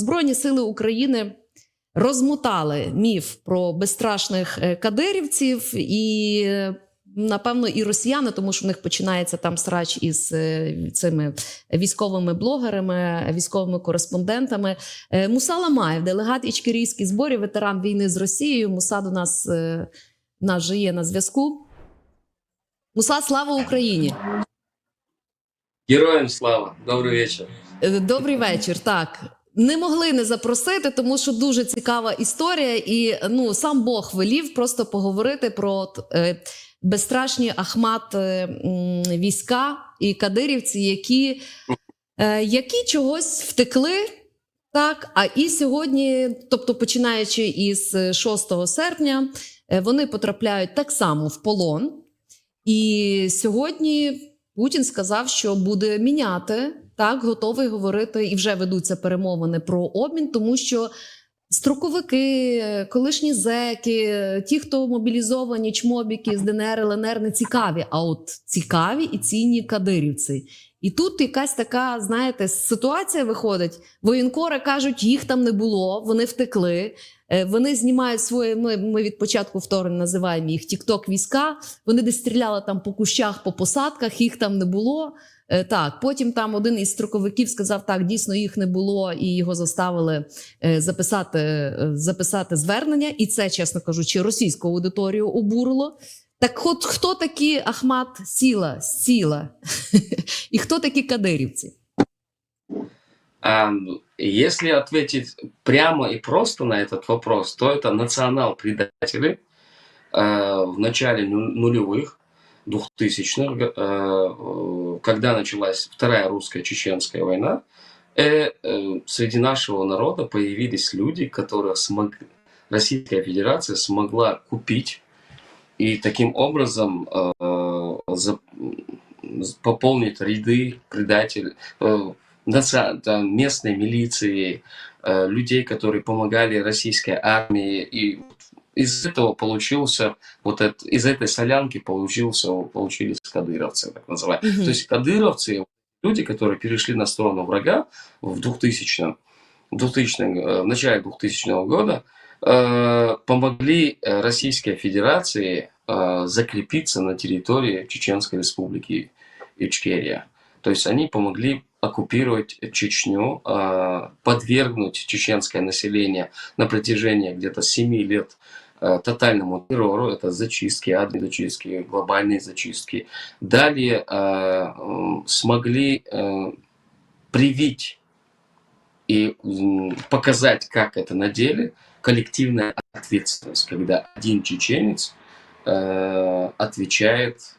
Збройні сили України розмотали міф про безстрашних е, кадирівців і. Напевно, і росіяни, тому що в них починається там срач із е, цими військовими блогерами, військовими кореспондентами. Е, Муса Ламаєв, делегат ічкерійських зборів, ветеран війни з Росією. Муса до нас, нас же є на зв'язку. Муса, слава Україні! Героям слава! Добрий вечір. Добрий вечір. Так. Не могли не запросити, тому що дуже цікава історія, і ну сам Бог велів просто поговорити про е, безстрашні Ахмат е, війська і кадирівці, які, е, які чогось втекли. Так, а і сьогодні, тобто починаючи із 6 серпня, е, вони потрапляють так само в полон. І сьогодні Путін сказав, що буде міняти так, готовий говорити, і вже ведуться перемовини про обмін, тому що строковики, колишні зеки, ті, хто мобілізовані, чмобіки з ДНР, ЛНР, не цікаві. А от цікаві і цінні кадирівці. І тут якась така, знаєте, ситуація виходить. Воєнкори кажуть, їх там не було, вони втекли. Е, Вони знімають своє. Ми, ми від початку вторгнення називаємо їх тікток війська. Вони десь стріляли там по кущах, по посадках, їх там не було. Е, Так, потім там один із строковиків сказав: так, дійсно їх не було, і його заставили е, записати, е, записати звернення. І це, чесно кажучи, російську аудиторію обурило. Так, от хто такі Ахмат Сіла, Сіла? і хто такі кадирівці? А, Если ответить прямо и просто на этот вопрос, то это национал-предатели э, в начале ну- нулевых, 2000-х, э, когда началась Вторая русско-чеченская война, э, э, среди нашего народа появились люди, которых смог... Российская Федерация смогла купить и таким образом э, за- пополнить ряды предателей, э, местной милиции, э, людей, которые помогали российской армии. И из этого получился, вот это, из этой солянки получился, получились кадыровцы, так называемые. Мгм. То есть кадыровцы, люди, которые перешли на сторону врага в 2000 в 2000 э, в начале 2000 года, э, помогли э, Российской Федерации э, закрепиться на территории Чеченской Республики Ичкерия. То есть они помогли оккупировать Чечню, э, подвергнуть чеченское население на протяжении где-то 7 лет тотальному террору, это зачистки, адные зачистки, глобальные зачистки. Далее э, смогли э, привить и показать, как это на деле, коллективная ответственность, когда один чеченец э, отвечает,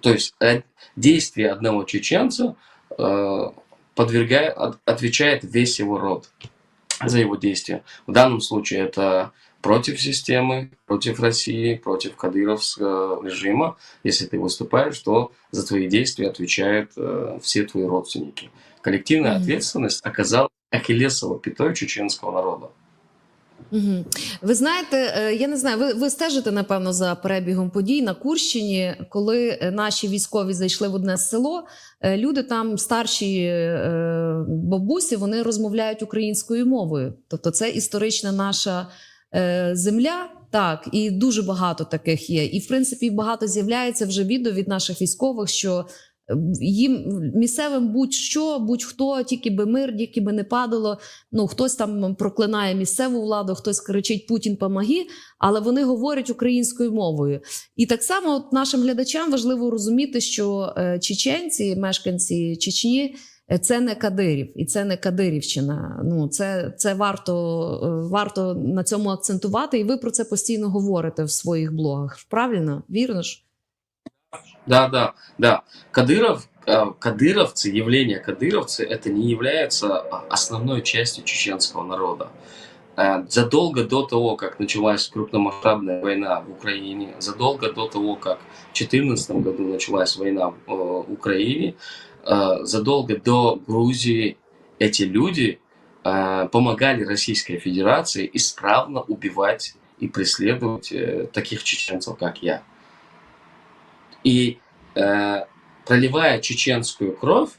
то есть э, действие одного чеченца э, подвергает, от- отвечает весь его род за его действия. В данном случае это против системы, против России, против кадыровского режима. Если ты выступаешь, то за твои действия отвечают э, все твои родственники. Коллективная Мгм. ответственность оказалась ахиллесово пятой чеченского народа. Угу. Ви знаєте, е, я не знаю, ви, ви стежите напевно за перебігом подій на Курщині, коли е, наші військові зайшли в одне село. е, Люди там, старші е, бабусі, вони розмовляють українською мовою. Тобто, це історична наша е, земля. Так, і дуже багато таких є. І в принципі багато з'являється вже відео від наших військових, що е, їм місцевим будь-що, будь-хто, тільки би мир, тільки би не падало. Ну хтось там проклинає місцеву владу, хтось кричить Путін помоги, але вони говорять українською мовою. І так само от нашим глядачам важливо розуміти, що е, чеченці, мешканці Чечні. е, Це не Кадирів, і це не Кадирівщина. Ну це, це варто, е, варто на цьому акцентувати, і ви про це постійно говорите в своїх блогах. Правильно? Вірно ж? Да, да, да. Кадыров, э, кадыровцы, явление кадыровцы, это не является а, основной частью чеченского народа. Э, Задолго до того, как началась крупномасштабная война в Украине, задолго до того, как в 2014 году началась война в э, Украине, э, задолго до Грузии эти люди э, помогали Российской Федерации исправно убивать и преследовать э, таких чеченцев, как я. И э, проливая чеченскую кровь,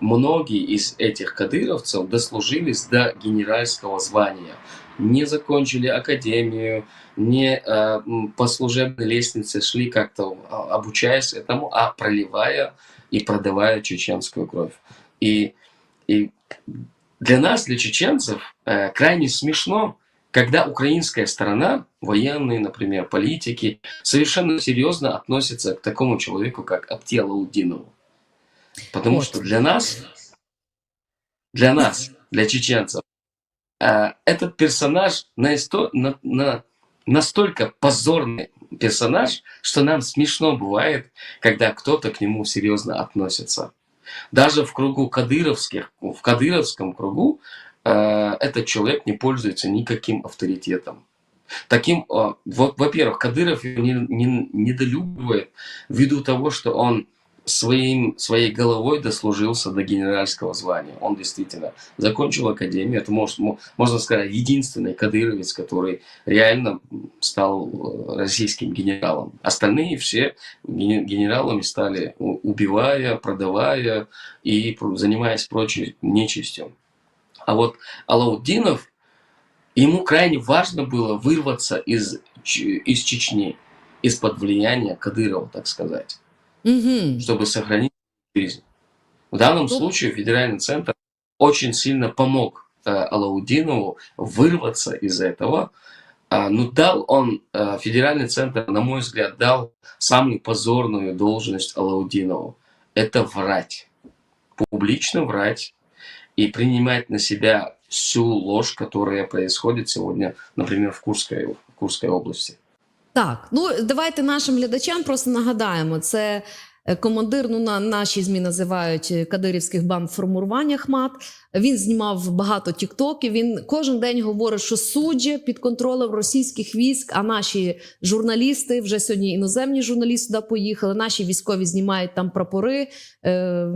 многие из этих кадыровцев дослужились до генеральского звания. Не закончили академию, не э, по служебной лестнице шли как-то а, обучаясь этому, а проливая и продавая чеченскую кровь. И, и для нас, для чеченцев, э, крайне смешно, когда украинская сторона, военные, например, политики, совершенно серьезно относятся к такому человеку, как Аптия Лаудинову. Потому Вот. что для нас, для нас, для чеченцев, э, этот персонаж наисто- на- на- настолько позорный персонаж, что нам смешно бывает, когда кто-то к нему серьезно относится. Даже в кругу кадыровских, в кадыровском кругу э, этот человек не пользуется никаким авторитетом. Таким, э, во- во-первых, Кадыров не, не- недолюбливает ввиду того, что он своим, своей головой дослужился до генеральского звания. Он действительно закончил академию. Это, может, мо- можно сказать, единственный кадыровец, который реально стал э, российским генералом. Остальные все ген- генералами стали, убивая, продавая и занимаясь прочей нечистью. А вот Алауддинов, ему крайне важно было вырваться из, из Чечни, из-под влияния Кадырова, так сказать Угу. чтобы сохранить жизнь. В данном Ну- случае федеральный центр очень сильно помог э, Алаудинову вырваться из этого. А, но дал он, э, федеральный центр, на мой взгляд, дал самую позорную должность Алаудинову. Это врать. Публично врать и принимать на себя всю ложь, которая происходит сегодня, например, в Курской, в Курской области. Так, ну давайте нашим глядачам просто нагадаємо. Це е, командир, ну на наші змі називають е, кадирівських банд формування Ахмат. Він знімав багато тіктоків. Він кожен день говорить, що суджі під контролем російських військ. А наші журналісти вже сьогодні іноземні журналісти туди поїхали. Наші військові знімають там прапори. Е,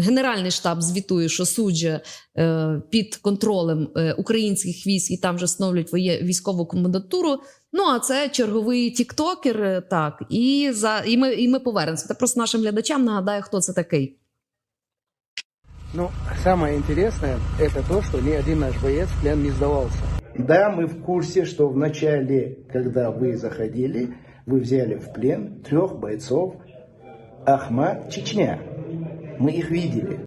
Генеральний штаб звітує, що суджа е, під контролем українських військ і там вже встановлюють військову комендатуру. Ну, а це черговий тіктокер. е, Так, і за і ми, і ми повернемося. Та просто нашим глядачам нагадаю, хто це такий. Ну, самое интересное, это то, что ни один наш боец в плен не сдавался. Да, мы в курсе, что в начале, когда вы заходили, вы взяли в плен трех бойцов Ахмат Чечня. Мы их видели.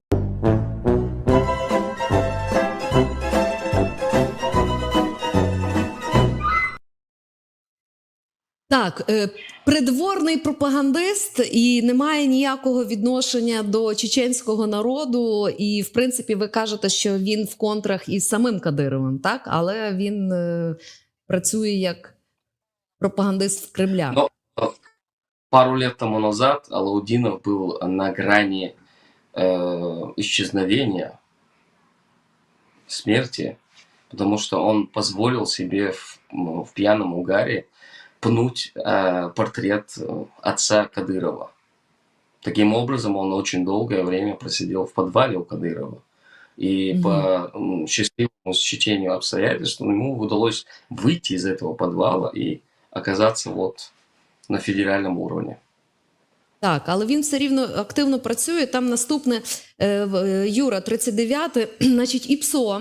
Так, е, придворний пропагандист і не має ніякого відношення до чеченського народу. І, в принципі, ви кажете, що він в контрах із самим Кадировим, так? Але він е, працює як пропагандист в Кремля. Ну, Пару лет тому назад Алаудинов был на грани э, исчезновения, смерти, потому что он позволил себе в, в пьяном угаре пнуть э, портрет э, отца Кадырова. Таким образом, он очень долгое время просидел в подвале у Кадырова. И Мгм. по м, счастливому стечению обстоятельств ему удалось выйти из этого подвала и оказаться вот на федеральном уровне. Так, але він все рівно активно працює. Там наступне е, в- е, Юра, 39, значить, ІПСО,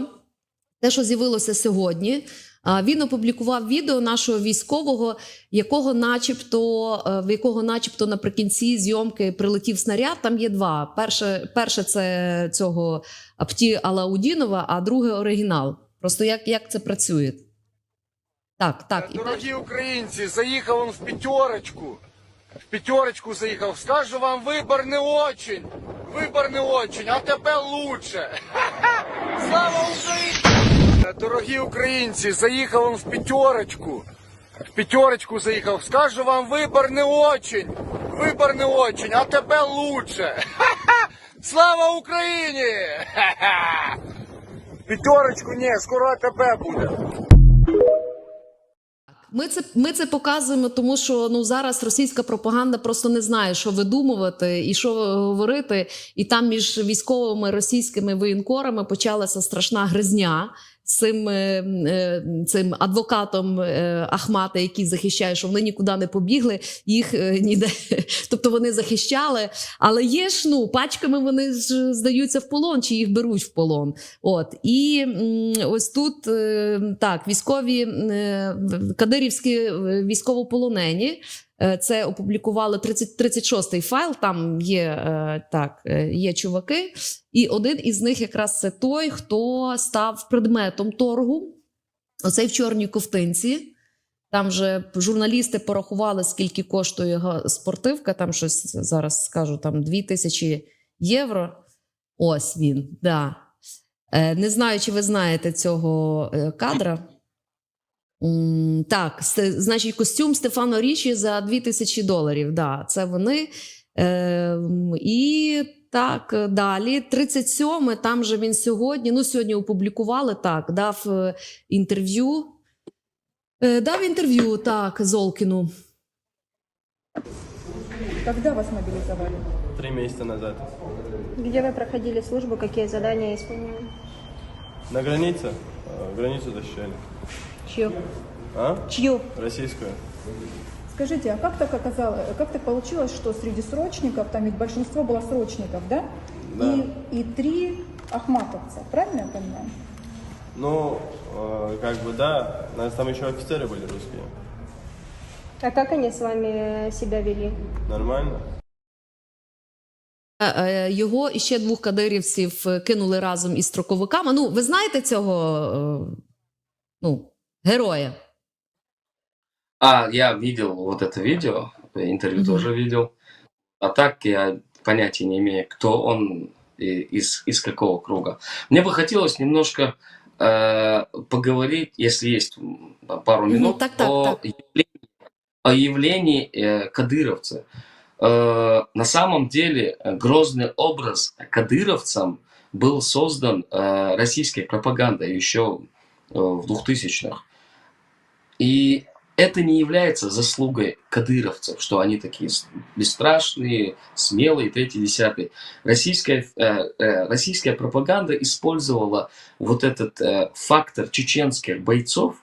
те, що з'явилося сьогодні. Він опублікував відео нашого військового, якого начебто, е, в якого начебто наприкінці зйомки прилетів снаряд. Там є два. Перше, перше це цього Апті Алаудінова, а друге оригінал. Просто як, як це працює? Так, так. Дорогі українці, заїхав он в пятерочку. В пятерочку заїхав. Скажу вам, вибор не очень. Вибор не очень, а тепер лучше. Слава Україні! Дорогі українці, заїхав он в пятерочку. В пятерочку заїхав. Скажу вам, вибор не очень. Вибор не очень, а тепер лучше. Слава Україні! Пятерочку, ні, скоро АТП буде. Ми це, ми це показуємо, тому що ну зараз російська пропаганда просто не знає, що видумувати і що говорити. І там між військовими російськими воєнкорами почалася страшна гризня. Цим, е, е, цим адвокатом е, Ахмата, який захищає, що вони нікуди не побігли, їх ніде. Тобто вони захищали. Але є ж ну пачками вони ж здаються в полон, чи їх беруть в полон. От і ось тут так, військові кадирівські військовополонені. Е, Це опублікували 30, 36-й файл. Там є е, так, е, є чуваки, і один із них якраз це той, хто став предметом торгу. Оцей в чорній ковтинці. Там же журналісти порахували, скільки коштує його спортивка. Там щось зараз скажу, там 2 тисячі євро. Ось він, да. Не знаю, чи ви знаєте цього кадра. Так, значить, костюм Стефано Річі за 2000 доларів. Да, це вони. Е, і так, далі. 37 там же він сьогодні, ну, сьогодні опублікували так, дав е, інтерв'ю. Е, дав інтерв'ю так Золкіну. Когда вас мобилизовали? Три месяца назад. Где вы проходили службу, какие задания исполняли? На границе, э, границу защищали. Чью? А? Чью? Российскую. Скажите, а как так оказалось, как так получилось, что среди срочников, там ведь большинство было срочников, да? Да. И, и три ахматовца, правильно я понимаю? Ну, э, как бы да, у нас там еще офицеры были русские. А как они с вами себя вели? Нормально. Е, е, Його і ще двох кадирівців е, кинули разом із строковиками. Ну, ви знаєте цього е, ну, героя? А, я видел вот это видео, интервью Мгм. тоже видел. А так я понятия не имею, кто он и из, из какого круга. Мне бы хотелось немножко э, поговорить, если есть пару Мгм, минут, так, так, о, так. явлении, о явлении э, кадыровца. Э, на самом деле э, грозный образ кадыровцам был создан э, российской пропагандой еще э, в 2000-х. И это не является заслугой кадыровцев, что они такие бесстрашные, смелые, третий, десятый. Российская, э, э, российская пропаганда использовала вот этот э, фактор чеченских бойцов,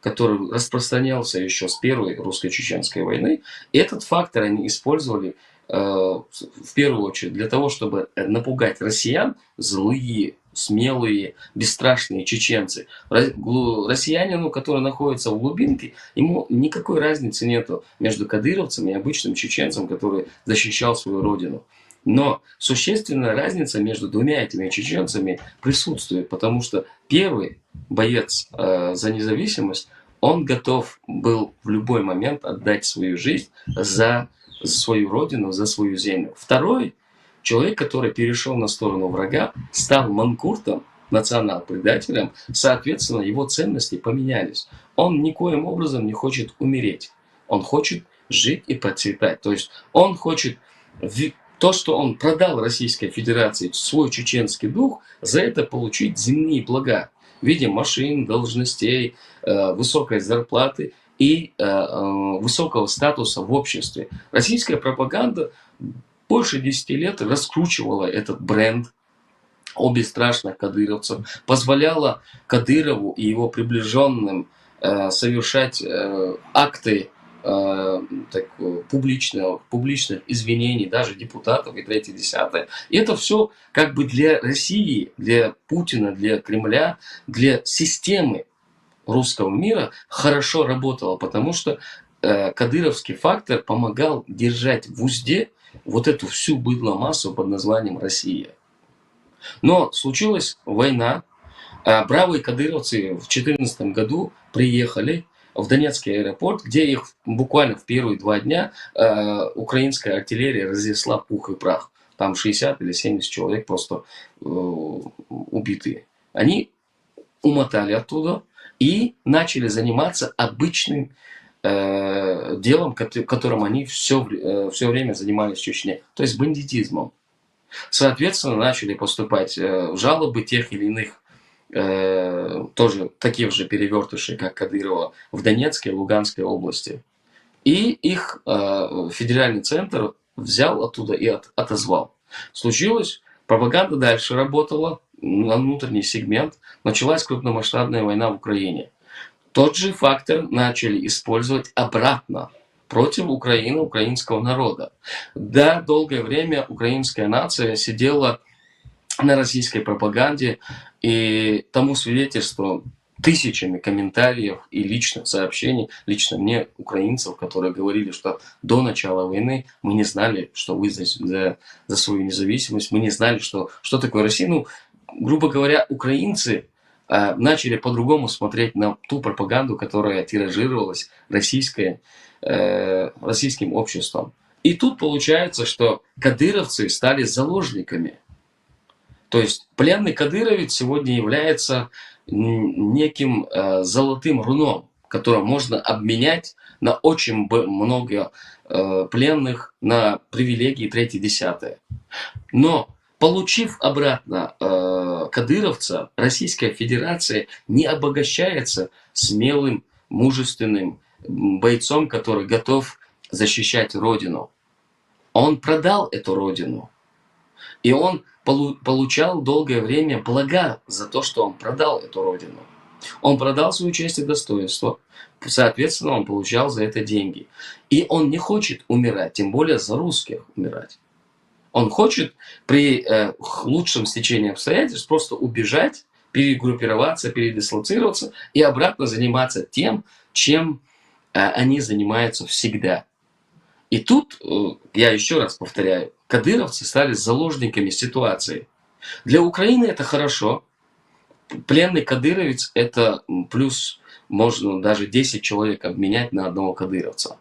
который распространялся еще с первой русско-чеченской войны. Этот фактор они использовали э, в первую очередь для того, чтобы э, напугать россиян, злые, смелые, бесстрашные чеченцы. Россиянину, который находится в глубинке, ему никакой разницы нету между кадыровцем и обычным чеченцем, который защищал свою родину. Но существенная разница между двумя этими чеченцами присутствует, потому что первый боец э, за независимость, он готов был в любой момент отдать свою жизнь за свою родину, за свою землю. Второй человек, который перешел на сторону врага, стал манкуртом, национал-предателем, соответственно, его ценности поменялись. Он никоим образом не хочет умереть. Он хочет жить и процветать. То есть он хочет то, что он продал Российской Федерации, свой чеченский дух, за это получить земные блага в виде машин, должностей, э, высокой зарплаты и э, э, высокого статуса в обществе. Российская пропаганда больше 10 лет раскручивала этот бренд о бесстрашных кадыровцев, позволяла Кадырову и его приближенным э, совершать э, акты э, так, публичного, публичных извинений, даже депутатов и третье, десятое. И это все как бы для России, для Путина, для Кремля, для системы русского мира хорошо работало, потому что э, кадыровский фактор помогал держать в узде вот эту всю быдломассу под названием Россия. Но случилась война, а бравые кадыровцы в 2014 году приехали в Донецкий аэропорт, где их буквально в первые два дня э, украинская артиллерия разнесла пух и прах. Там 60 или 70 человек просто э, убитые. Они умотали оттуда и начали заниматься обычным э, делом, кот- которым они все, все время занимались в Чечне, то есть бандитизмом. Соответственно, начали поступать э, жалобы тех или иных э, тоже таких же перевертышей, как Кадырова, в Донецкой и Луганской области. И их э, федеральный центр взял оттуда и от- отозвал. Случилось Пропаганда дальше работала на внутренний сегмент. Началась крупномасштабная война в Украине. Тот же фактор начали использовать обратно против Украины, украинского народа. Да, долгое время украинская нация сидела на российской пропаганде, и тому свидетельству тысячами комментариев и личных сообщений, лично мне, украинцев, которые говорили, что до начала войны мы не знали, что вы за, за, за свою независимость, мы не знали, что, что такое Россия. Ну, грубо говоря, украинцы начали по-другому смотреть на ту пропаганду, которая тиражировалась российской, э, российским обществом. И тут получается, что кадыровцы стали заложниками. То есть пленный кадыровец сегодня является неким э, золотым руном, которым можно обменять на очень много э, пленных, на привилегии третье десятое. Но получив обратно э, кадыровца, Российская Федерация не обогащается смелым, мужественным бойцом, который готов защищать Родину. Он продал эту Родину. И он полу- получал долгое время блага за то, что он продал эту Родину. Он продал свою честь и достоинство. Соответственно, он получал за это деньги. И он не хочет умирать, тем более за русских умирать. Он хочет при э, лучшем стечении обстоятельств просто убежать, перегруппироваться, передислоцироваться и обратно заниматься тем, чем э, они занимаются всегда. И тут, э, я еще раз повторяю, кадыровцы стали заложниками ситуации. Для Украины это хорошо. Пленный кадыровец – это плюс, можно даже 10 человек обменять на одного кадыровца.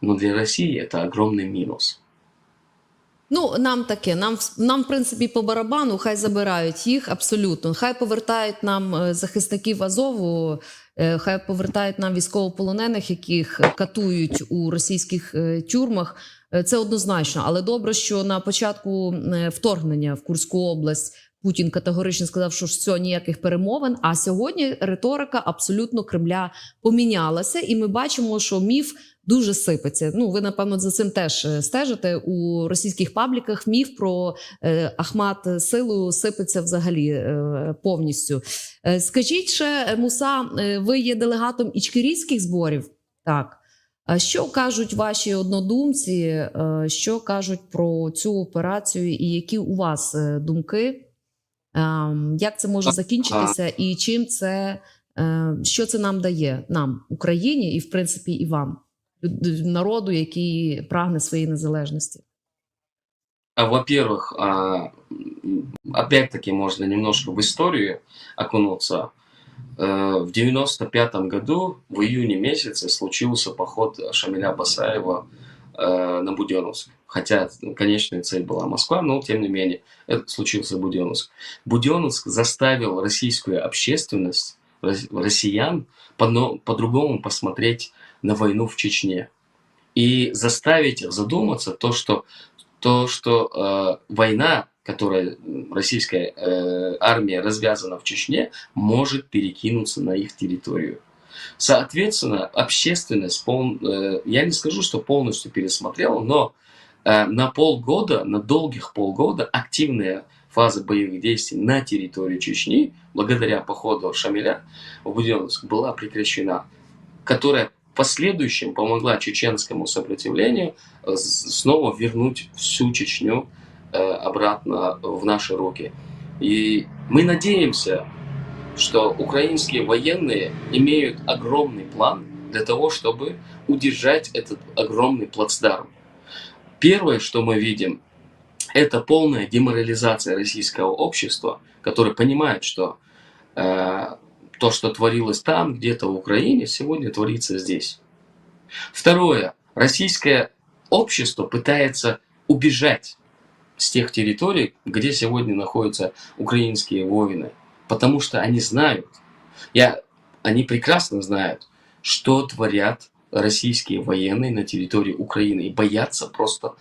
Но для России это огромный минус. Ну, нам таке, нам, нам, в принципі, по барабану, хай забирають їх абсолютно. Хай повертають нам е, захисників Азову, е, хай повертають нам військовополонених, яких катують у російських е, тюрмах. Це однозначно. Але добре, що на початку вторгнення в Курську область Путін категорично сказав, що все, ніяких перемовин. А сьогодні риторика абсолютно Кремля помінялася, і ми бачимо, що міф дуже сипеться. Ну, ви напевно за цим теж е, стежите у російських пабліках. Міф про е, Ахмат силу сипеться взагалі е, повністю. Скажіть ще, Муса, ви є делегатом ічкерійських зборів? Так. А що кажуть ваші однодумці? Що кажуть про цю операцію, і які у вас думки? Ем, Як це може закінчитися, і чим це що це нам дає нам, Україні, і в принципі і вам, народу, який прагне своєї незалежності? А, Во-первых, а, м, опять-таки можно немножко в историю окунуться. Э, В 95 году, в июне месяце, случился поход Шамиля Басаева э, на Буденновск. Хотя ну, конечная цель была Москва, но тем не менее, это случился Буденновск. Буденновск заставил российскую общественность, рос- россиян, по- по-другому посмотреть на войну в Чечне. И заставить задуматься то, что то, что э, война, которая российская э, армия развязана в Чечне, может перекинуться на их территорию. Соответственно, общественность, пол- э, я не скажу, что полностью пересмотрела, но э, на полгода, на долгих полгода активная фаза боевых действий на территории Чечни, благодаря походу Шамиля в Буденновск, была прекращена, которая в последующем помогла чеченскому сопротивлению э, снова вернуть всю Чечню э, обратно в наши руки. И мы надеемся, что украинские военные имеют огромный план для того, чтобы удержать этот огромный плацдарм. Первое, что мы видим, это полная деморализация российского общества, которое понимает, что э, то, что творилось там, где-то в Украине, сегодня творится здесь. Второе. Российское общество пытается убежать с тех территорий, где сегодня находятся украинские воины. Потому что они знают, я, они прекрасно знают, что творят российские военные на территории Украины. И боятся просто,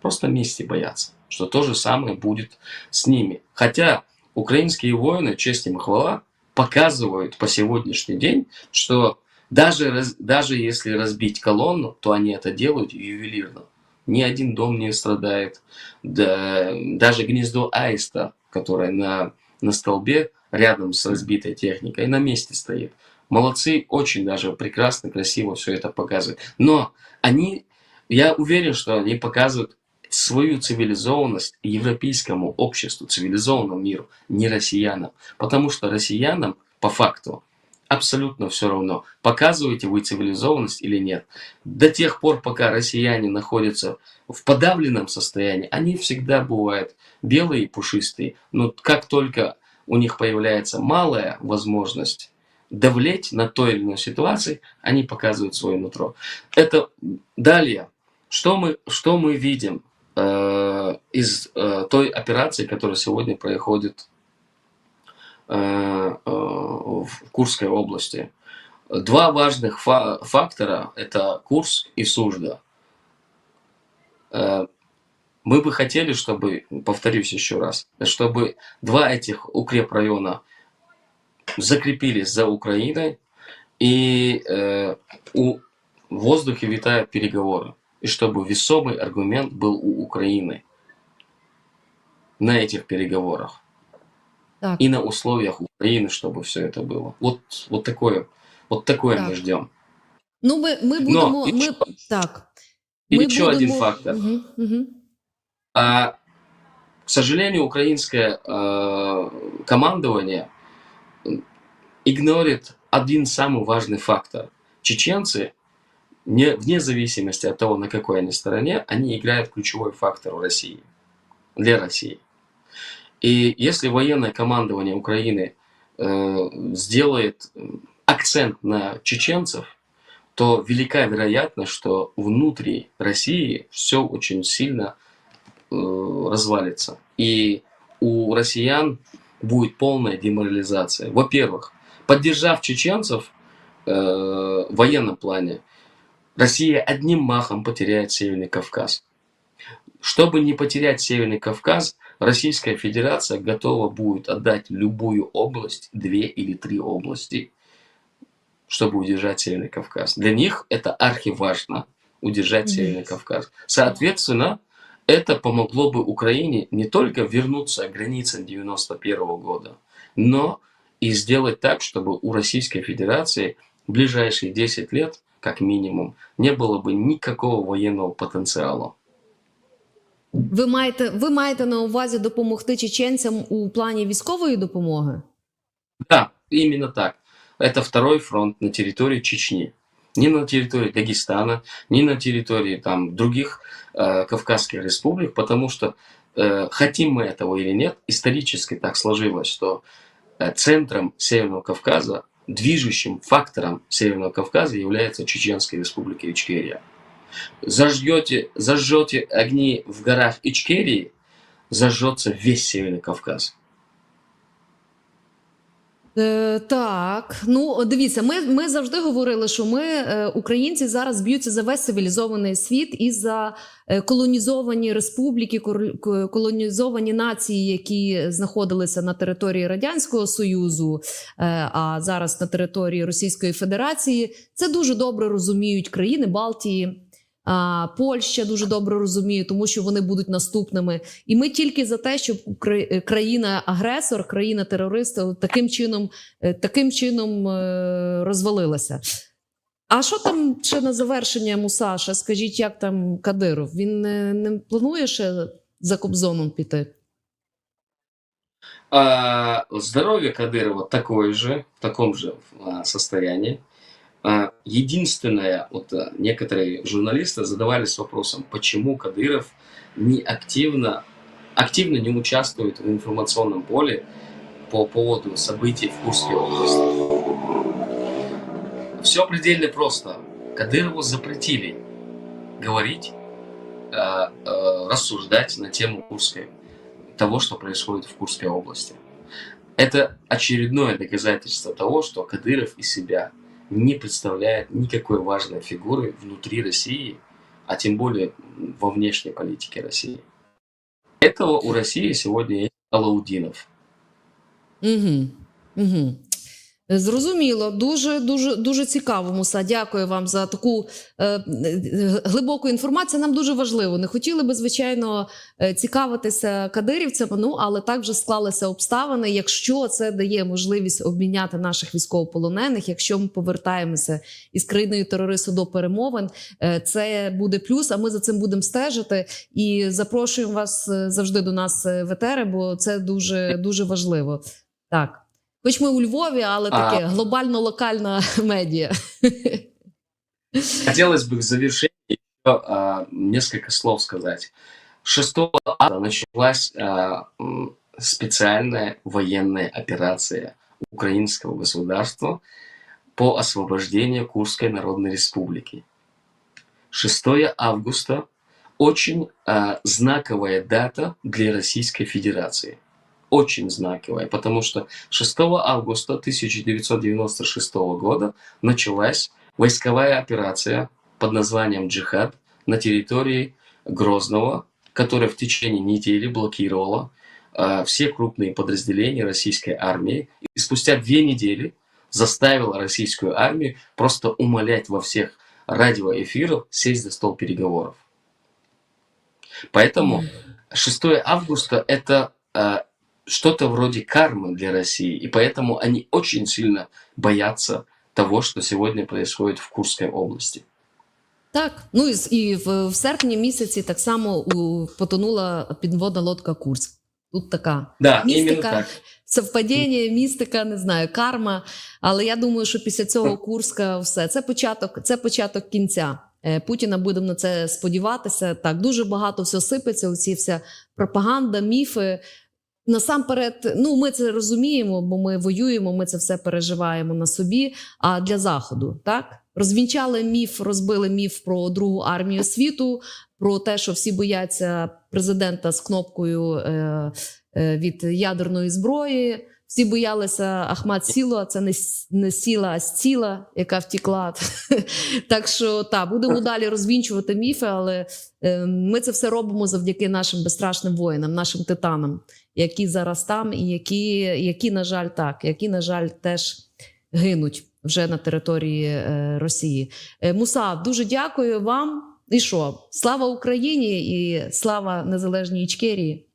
просто мести боятся, что то же самое будет с ними. Хотя украинские воины, честь им и хвала, показывают по сегодняшний день, что даже, даже если разбить колонну, то они это делают ювелирно. ни один дом не страдает. Да, даже гнездо аиста, которое на, на столбе рядом с разбитой техникой, на месте стоит. Молодцы, очень даже прекрасно, красиво все это показывают. Но они, я уверен, что они показывают свою цивилизованность европейскому обществу, цивилизованному миру, не россиянам. Потому что россиянам, по факту, абсолютно все равно, показываете вы цивилизованность или нет. До тех пор, пока россияне находятся в подавленном состоянии, они всегда бывают белые и пушистые. Но как только у них появляется малая возможность давлеть на той или иной ситуации, они показывают свое нутро. Это далее. Что мы, что мы видим из э, той операции, которая сегодня происходит э, э, в Курской области? Два важных фа- фактора – это Курск и Сужда. Мы бы хотели, чтобы, повторюсь еще раз, чтобы два этих укрепрайона закрепились за Украиной, и э, у, в воздухе витают переговоры. И чтобы весомый аргумент был у Украины на этих переговорах. Так. И на условиях Украины, чтобы все это было. Вот, вот такое, вот такое Так. мы ждем. Ну, ми, ми будемо. і Ми, що? так. И ми еще один будемо- фактор. Мгм, мгм. А, к сожалению, украинское э, командование игнорит один самый важный фактор. Чеченцы, не, вне зависимости от того, на какой они стороне, они играют ключевой фактор в России, для России. И если военное командование Украины э, сделает м, акцент на чеченцев, то велика вероятность, что внутри России все очень сильно э, развалится. И у россиян будет полная деморализация. Во-первых, поддержав чеченцев э, в военном плане, Россия одним махом потеряет Северный Кавказ. Чтобы не потерять Северный Кавказ, Российская Федерация готова будет отдать любую область, две или три области, чтобы удержать Северный Кавказ. Для них это архиважно удержать. Северный Кавказ. Соответственно, это помогло бы Украине не только вернуться к границам 91 года, но и сделать так, чтобы у Российской Федерации в ближайшие 10 лет, как минимум, не было бы никакого военного потенциала. Ви маєте, ви маєте на увазі допомогти чеченцям у плані військової допомоги? Да, именно так. Это второй фронт на территории Чечни. Не на территории Дагестана, не на территории там, других э, Кавказских республик, потому что э, хотим мы этого или нет, исторически так сложилось, что э, центром Северного Кавказа, движущим фактором Северного Кавказа является Чеченская республика Ичкерия. Зажжете, зажжете огни в горах Ичкерии, зажжется весь Северный Кавказ. Е, так, ну дивіться, ми, ми завжди говорили, що ми, е, українці, зараз б'ються за весь цивілізований світ і за е, колонізовані республіки, кор- колонізовані нації, які знаходилися на території Радянського Союзу, а зараз на території Російської Федерації. Це дуже добре розуміють країни Балтії. Польща дуже добре розуміє, тому що вони будуть наступними. І ми тільки за те, щоб Укра- країна-агресор, країна-терорист е, таким чином, е, таким чином е, розвалилася. А що там ще на завершення Мусаша? Скажіть, як там Кадиров? Він не, не планує ще за Кобзоном піти? А, здоровье Кадырова такое же, в таком же а, состоянии. А, единственное, вот а, некоторые журналисты задавались вопросом, почему Кадыров не активно, активно не участвует в информационном поле по поводу событий в Курской области. Все предельно просто. Кадырову запретили говорить, а, а, рассуждать на тему Курской того, что происходит в Курской области. Это очередное доказательство того, что Кадыров из себя не представляет никакой важной фигуры внутри России, а тем более во внешней политике России. Этого у России сегодня есть Алаудинов. Угу. Угу. Зрозуміло, дуже дуже дуже цікаво, Муса. Дякую вам за таку е, е, глибоку інформацію. Нам дуже важливо. Не хотіли би, звичайно, е, цікавитися кадирівцями. Ну але так вже склалися обставини. Якщо це дає можливість обміняти наших військовополонених, якщо ми повертаємося із країною терористу до перемовин, е, це буде плюс. А ми за цим будемо стежити і запрошуємо вас е, завжди до нас в етери, бо це дуже дуже важливо. Так. Хоч ми у Львові, але таке А. глобально-локальна медіа. Хотелось бы в завершении еще, а, несколько слов сказать. 6 августа началась а, специальная военная операция украинского государства по освобождению Курской Народной Республики. 6 августа очень а, знаковая дата для Российской Федерации. Очень знаковая, потому что 6 августа 1996 года началась войсковая операция под названием «Джихад» на территории Грозного, которая в течение недели блокировала э, все крупные подразделения российской армии. И спустя две недели заставила российскую армию просто умолять во всех радиоэфирах сесть за стол переговоров. Поэтому 6 августа это э, что-то вроде кармы для России, и поэтому они очень сильно боятся того, что сегодня происходит в Курской области. Так, ну і, і в, в серпні місяці так само у, потонула підводна лодка Курськ. Тут така Да, містика, так. совпадіння, містика, не знаю, карма. Але я думаю, що після цього Курська все це початок, це початок кінця. Е, Путіна будемо на це сподіватися. Так, дуже багато всього сипеться. Оці вся пропаганда, міфи. Насамперед, ну ми це розуміємо, бо ми воюємо, ми це все переживаємо на собі. А для заходу так розвінчали міф, розбили міф про другу армію світу, про те, що всі бояться президента з кнопкою е, е, від ядерної зброї. Всі боялися Ахмат Сіло, а це не, не сіла, а стіла, яка втікла. так що так, будемо далі розвінчувати міфи, але е, ми це все робимо завдяки нашим безстрашним воїнам, нашим титанам, які зараз там, і які, які на жаль, так, які, на жаль, теж гинуть вже на території е, Росії. Е, Муса, дуже дякую вам. І що? Слава Україні і слава незалежній Ічкерії.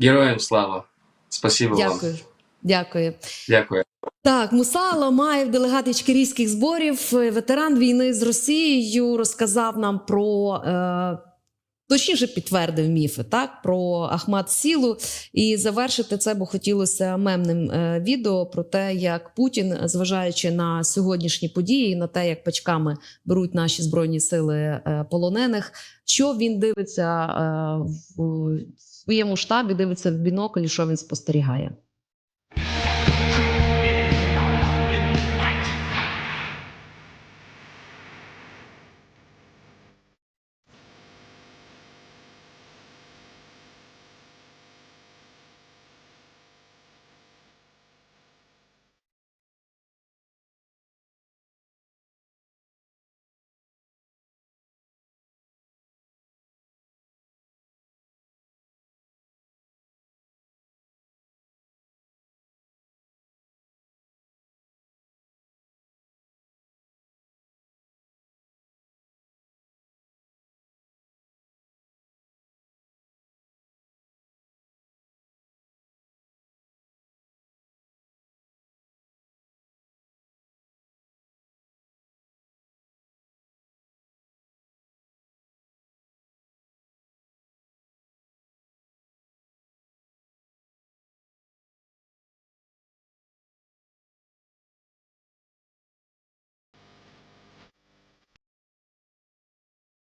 Героям слава. Спасибо вам. Дякую. Дякую. Дякую. Так, Муса Ламаєв, делегат ічкерійських зборів, е, ветеран війни з Росією, розказав нам про. Е, Точніше підтвердив міфи так про Ахмат Сілу, і завершити це, бо хотілося мемним е, відео про те, як Путін, зважаючи на сьогоднішні події, на те, як пачками беруть наші збройні сили е, полонених, що він дивиться е, в своєму штабі, дивиться в бінокль, що він спостерігає.